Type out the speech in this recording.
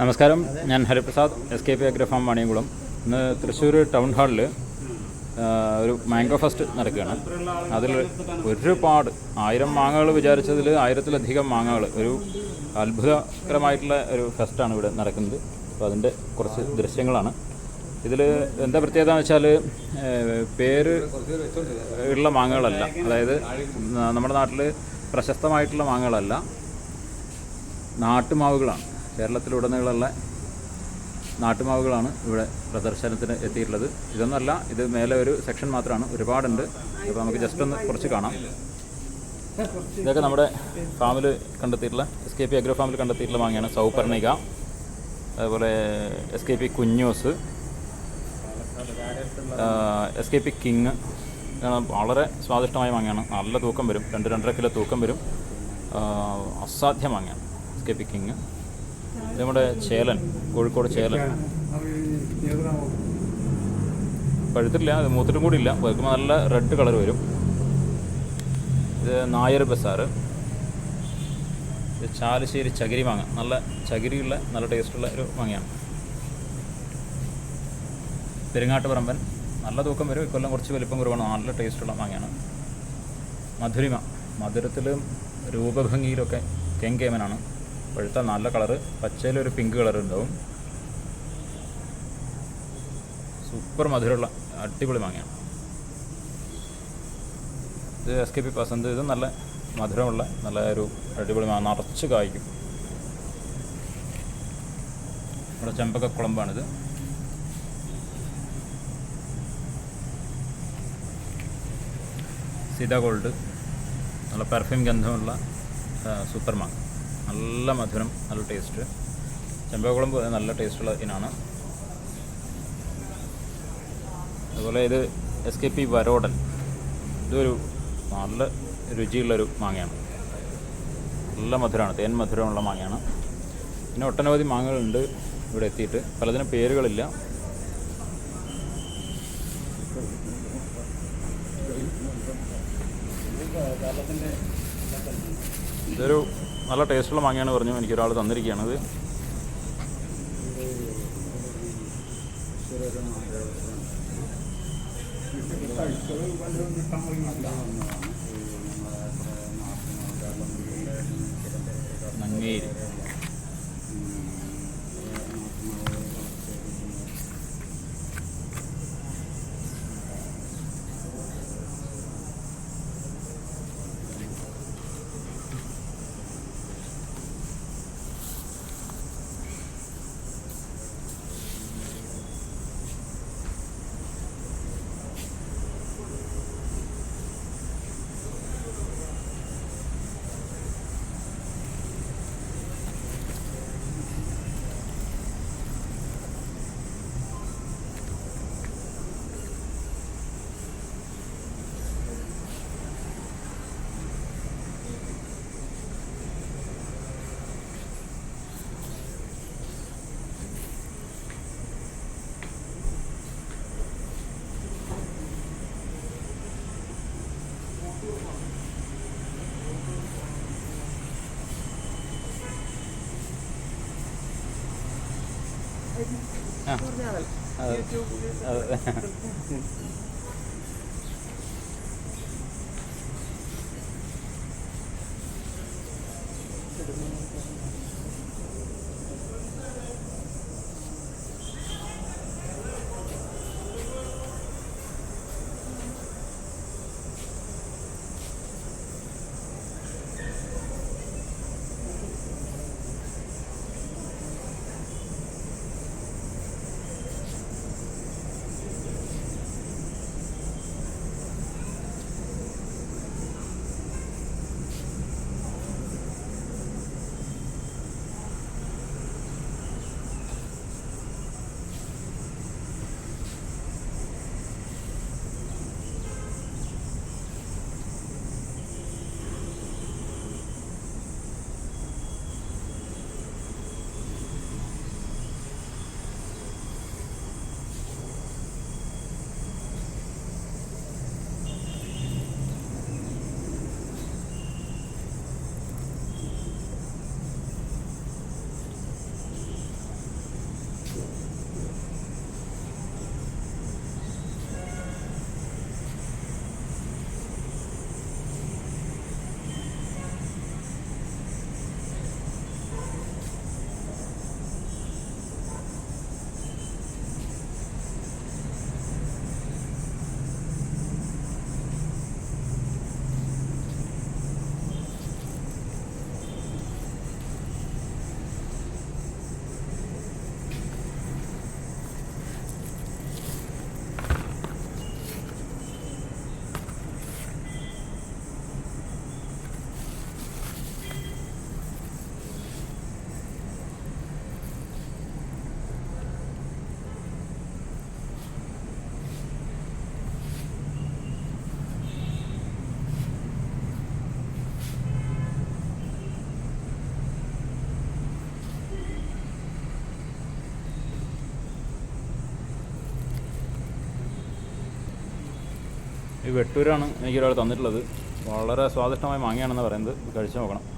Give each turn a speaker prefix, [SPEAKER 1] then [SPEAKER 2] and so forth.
[SPEAKER 1] നമസ്കാരം. ഞാൻ Hariprasad S K P agro farm Vaniyamkulam ഇന്ന് തൃശ്ശൂർ ടൗൺ ഹാളിൽ ഒരു മാംഗോ ഫെസ്റ്റ് നടക്കുകയാണ്. അതിൽ ഒരുപാട് ആയിരം മാങ്ങകൾ വിചാരിച്ചതിൽ ആയിരത്തിലധികം മാങ്ങകൾ ഒരു അത്ഭുതകരമായിട്ടുള്ള ഒരു ഫെസ്റ്റാണ് ഇവിടെ നടക്കുന്നത്. അപ്പോൾ അതിന്റെ കുറച്ച് ദൃശ്യങ്ങളാണ്. ഇതിൽ എന്താ പ്രത്യേകത എന്ന് വെച്ചാൽ പേര് ഉള്ള മാങ്ങകളല്ല. അതായത് നമ്മുടെ നാട്ടിൽ പ്രശസ്തമായിട്ടുള്ള മാങ്ങകളല്ല നാട്ടുമാവുകളാണ്. കേരളത്തിലുടനീളമുള്ള നാട്ടുമാവുകളാണ് ഇവിടെ പ്രദർശനത്തിന് എത്തിയിട്ടുള്ളത്. ഇതൊന്നല്ല ഇത് മേലെ ഒരു സെക്ഷൻ മാത്രമാണ്. ഒരുപാടുണ്ട്. അപ്പോൾ നമുക്ക് ജസ്റ്റ് ഒന്ന് കുറച്ച് കാണാം. ഇതൊക്കെ നമ്മുടെ ഫാമിൽ കണ്ടെത്തിയിട്ടുള്ള എസ് കെ പി അഗ്രോ ഫാമിൽ കണ്ടെത്തിയിട്ടുള്ള മാങ്ങയാണ്. സൗപർണിക അതുപോലെ S K P Kunjos S K P king വളരെ സ്വാദിഷ്ടമായ മാങ്ങയാണ്. നല്ല തൂക്കം വരും. രണ്ട് രണ്ടര കിലോ തൂക്കം വരും. അസാധ്യ മാങ്ങയാണ്. കെ നമ്മുടെ ചേലൻ കോഴിക്കോട് ചേലൻ. പഴുത്തിട്ടില്ല അത് മൂത്തിട്ടും കൂടി ഇല്ല. വെക്കുമ്പോൾ നല്ല റെഡ് കളർ വരും. ഇത് നായർ ബസാറ്. ഇത് ചാലശ്ശേരി ചകിരി മാങ്ങ. നല്ല ചകിരിയുള്ള നല്ല ടേസ്റ്റുള്ള ഒരു മാങ്ങയാണ്. പെരുങ്ങാട്ടുപറമ്പൻ. നല്ല തൂക്കം വരും. ഇക്കൊല്ലം കുറച്ച് വലിപ്പം കുറവാണ്. നല്ല ടേസ്റ്റുള്ള മാങ്ങയാണ്. മധുരിമ. മധുരത്തിലും രൂപഭംഗിയിലൊക്കെ കെങ്കേമനാണ് പഴുത്ത നല്ല കളറ്. പച്ചയിലൊരു പിങ്ക് കളർ ഉണ്ടാവും. സൂപ്പർ മധുരമുള്ള അടിപൊളി മാങ്ങയാണ്. ഇത് എസ് കെ പി പസന്ത് ഇത് നല്ല മധുരമുള്ള നല്ല ഒരു അടിപൊളി മാങ്ങ. നിറച്ച് കായ്ക്കും. ഇവിടെ ചെമ്പക്ക കുളമ്പാണിത്. സീത ഗോൾഡ് നല്ല പെർഫ്യൂം ഗന്ധമുള്ള ആ, സൂപ്പർ മാങ്ങ. നല്ല മധുരം നല്ല ടേസ്റ്റ് ചെമ്പകുളം നല്ല ടേസ്റ്റുള്ള ഇനാണ്. അതുപോലെ ഇത് എസ് കെ പി വരോടൻ ഇതൊരു നല്ല രുചിയുള്ളൊരു മാങ്ങയാണ്. നല്ല മധുരമാണ് തേൻ മധുരമുള്ള മാങ്ങയാണ്. പിന്നെ ഒട്ടനവധി മാങ്ങകളുണ്ട് ഇവിടെ എത്തിയിട്ട്. പലതിനും പേരുകളില്ല. ഇതൊരു നല്ല ടേസ്റ്റുള്ള മാങ്ങയാണ് പറഞ്ഞു എനിക്കൊരാൾ തന്നിരിക്കുകയാണ് ഇത്. നങ്ങേരി. ആ. ഈ വെട്ടൂരാണ് എനിക്കൊരാൾ തന്നിട്ടുള്ളത്. വളരെ സ്വാദിഷ്ടമായ മാങ്ങയാണെന്ന് പറയുന്നത്. കഴിച്ചു നോക്കണം.